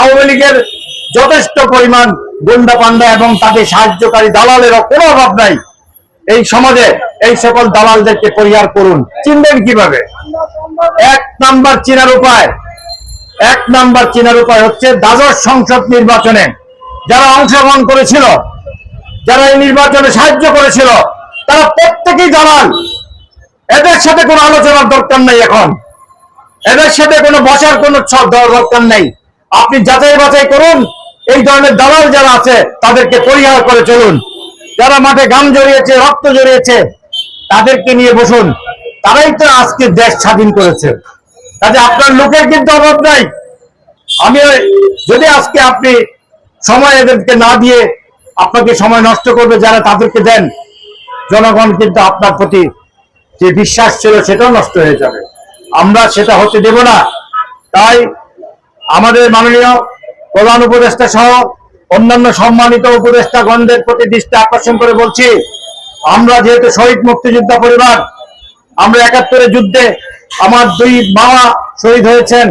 আওয়ামী লীগের যথেষ্ট পরিমাণ গুন্ডা পান্ডা এবং তাদের সাহায্যকারী দালালেরও কোনো অভাব নাই। এই সমাজে এই সকল দালালদেরকে পরিহার করুন। চিনবেন কীভাবে? এক নাম্বার চিনার উপায়। এক নাম্বার চিনার উপায় হচ্ছে দ্বাদশ সংসদ নির্বাচনে যারা অংশগ্রহণ করেছিল, যারা এই নির্বাচনে সাহায্য করেছিল, তারা প্রত্যেকেই দালাল। এদের সাথে কোনো আলোচনার দরকার নেই এখন। এদের সাথে কোনো বসার কোনো দরকার নেই। আপনি যাচাই বাছাই করুন। এই ধরনের দালাল যারা আছে, তাদেরকে পরিহার করে চলুন। যারা মাঠে গাম জড়িয়েছে, রক্ত জড়িয়েছে, তাদেরকে নিয়ে বসুন। তারাই তো আজকে দেশ স্বাধীন করেছে। কাজে আপনার লোকের কিন্তু অভাব নাই। আমি যদি আজকে আপনি সময় এদেরকে না দিয়ে আপনাকে সময় নষ্ট করবে, যারা তাদেরকে দেন, জনগণ কিন্তু আপনার প্রতি যে বিশ্বাস ছিল, সেটাও নষ্ট হয়ে যাবে। আমরা সেটা হতে দেব না। তাই আমাদের মাননীয় প্রধান উপদেষ্টা সহ অন্যান্য সম্মানিত উপদেষ্টা গণদের প্রতি দৃষ্টি আকর্ষণ করে বলছি, আমরা যেহেতু শহীদ মুক্তিযোদ্ধা পরিবার, আমরা একাত্তরের যুদ্ধে আমার দুই বাবা শহীদ হয়েছেন,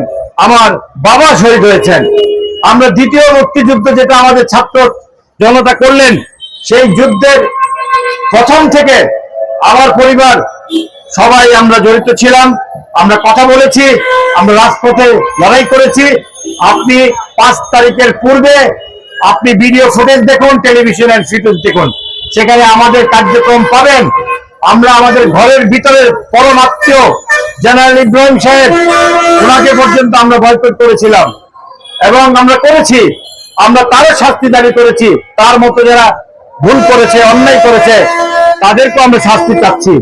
আমার বাবা শহীদ হয়েছেন। আমরা দ্বিতীয় মুক্তিযুদ্ধ যেটা আমাদের ছাত্র জনতা করলেন, সেই যুদ্ধের প্রথম থেকে আমার পরিবার সবাই আমরা জড়িত ছিলাম। আমরা কথা বলেছি, আমরা রাজপথে লড়াই করেছি। আপনি পাঁচ তারিখের পূর্বে আপনি ভিডিও ফুটেজ দেখুন, টেলিভিশন টেলিভিশনের ফুটেজ দেখুন। সেখানে আমাদের কার্যক্রম পাবেন। আমরা আমাদের ঘরের ভিতরে পরম আত্মীয় জেনারেল ইব্রাহিম সাহেব, ওনাকে পর্যন্ত আমরা বয়কট করেছিলাম। এবং আমরা করেছি, আমরা তারও শাস্তি দাবি করেছি। তার মতো যারা ভুল করেছে, অন্যায় করেছে তাদেরকে আমরা শাস্তি চাচ্ছি।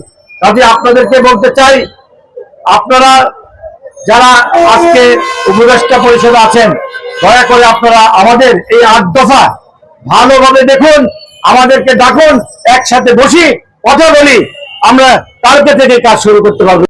কাজে আপনাদেরকে বলতে চাই আপনারা যারা আজকে উপদেষ্টা পরিষদে আছেন, দয়া করে আপনারা আমাদের এই আট দফা ভালোভাবে দেখুন, আমাদেরকে ডাকুন, একসাথে বসি, কথা বলি, আমরা কালকে থেকে কাজ শুরু করতে পারব।